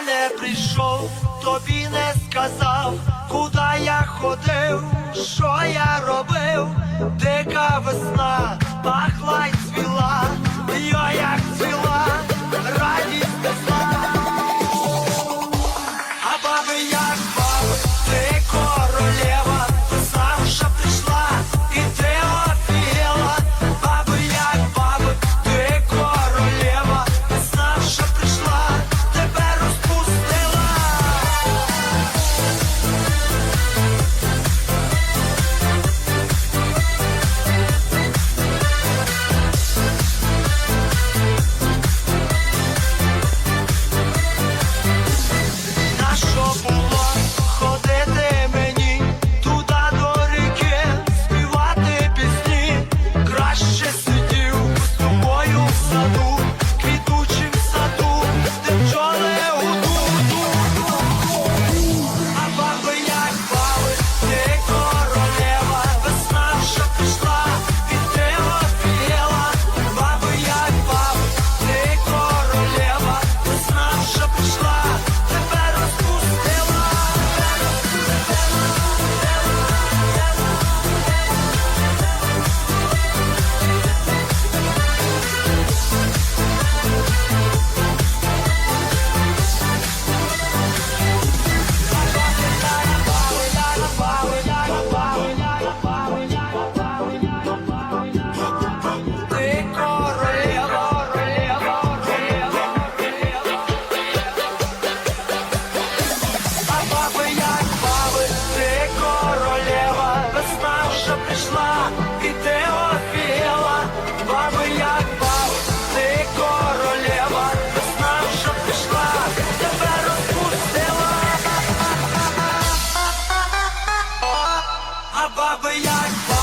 не прийшов, тобі не сказав, куди я ходив, що я робив, дика весна, пахла й Baba Yaga.